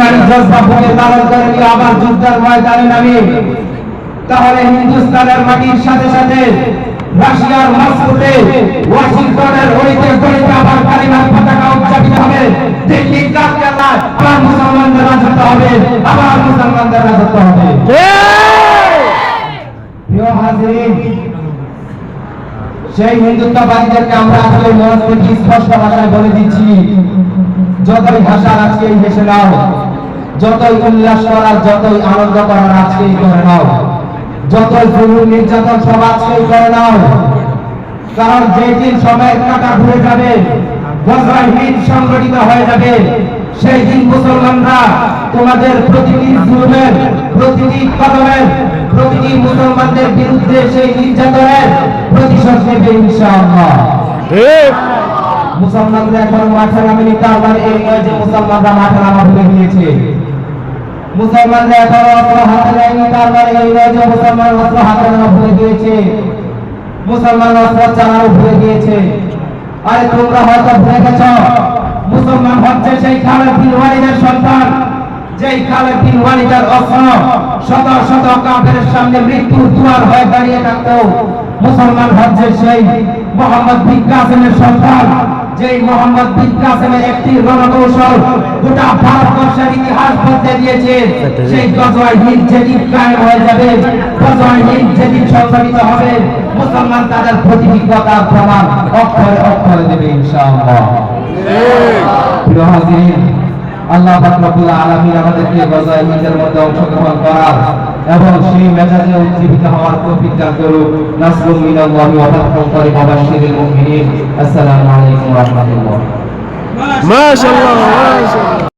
ইমানি জজ্বা বুকে হিন্দুস্তানের মাটির সাথে সাথে রাশিয়ার ওয়াশিংটনের গড়িতে আবার কালিমার পতাকা উচ্চাটিত হবে। আবার মুসলমানদের রাজত্ব হবে, আবার মুসলমানদের রাজত্ব হবে। সেই হিন্দুত্ববাদীদেরকে আমরা আজকে মঞ্চ থেকে স্পষ্ট ভাষায় বলে দিচ্ছি, যতই ভাষা আজকেই হেসে নাও যতই উল্লাস করার যতই আনন্দ করার আজকেই করে নাও। যতই জরুরি নির্যাতন সব আজকেই করে নাও। কারণ যেই দিন সময়ের কাটা ঘুরে যাবে সংগঠিত হয়ে যাবে সেই দিন মুসলমানরা তোমাদের প্রতিটি জুলুমের প্রতিটি কদমের প্রতিটি মুসলমানদের বিরুদ্ধে সেই নির্যাতনের প্রতিশোধ নেবে ইনশাআল্লাহ। মুসলমানরা এখন মাঠে নামেনি তার মানে এই নয় যে মুসলমানরা মাঠে নামা ভুলে গিয়েছে মুসলমানরা এখন অস্ত্র হাতে নেয়নি তার মানে এই নয় যে মুসলমান অস্ত্র হাতে নেওয়া ভুলে গিয়েছে। মুসলমান অস্ত্র চালানো ভুলে গিয়েছে। আরে তোমরা হয়তো ভুলে গেছ, মুসলমান হচ্ছে সেই খালেদ বিন ওয়ালিদের সন্তান। যেই খালেদ বিন ওয়ালিদের অস্ত্র শত শত কাফের সামনে মৃত্যুর দুয়ার হয়ে দাঁড়িয়ে থাকতো। মুসলমান হচ্ছে সেই মোহাম্মদ বিন কাসেমের সন্তান। যেই মোহাম্মদ বিন কাসেমের একটি রণকৌশল গোটা ভারতবর্ষের মধ্যে দিয়েছে। সেই গজওয়ার হিল যেদিন কায়েম হয়ে যাবে। গজওয়ার হিল যেদিন সংগঠিত হবে। মুসলমান তাদের প্রতিবিদ্ধতার প্রমাণ অক্ষরে অক্ষরে দেবে, ইনশাআল্লাহ। প্রিয় হাজিরিন, আল্লাহ পাক রব্বুল আলামিন আমাদেরকে গজওয়ার হিন্দের মধ্যে অংশ গ্রহণ করার এবং সেই মেজাজে উজ্জীবিত হওয়ার তৌফিক দান করুন নাসরুল মিনাল্লাহি ওয়া ফাতহুল করিম ওয়া বাশশিরিল মুমিনিন। আসসালামু আলাইকুম ওয়া রাহমাতুল্লাহ। মাশাআল্লাহ মাশাআল্লাহ।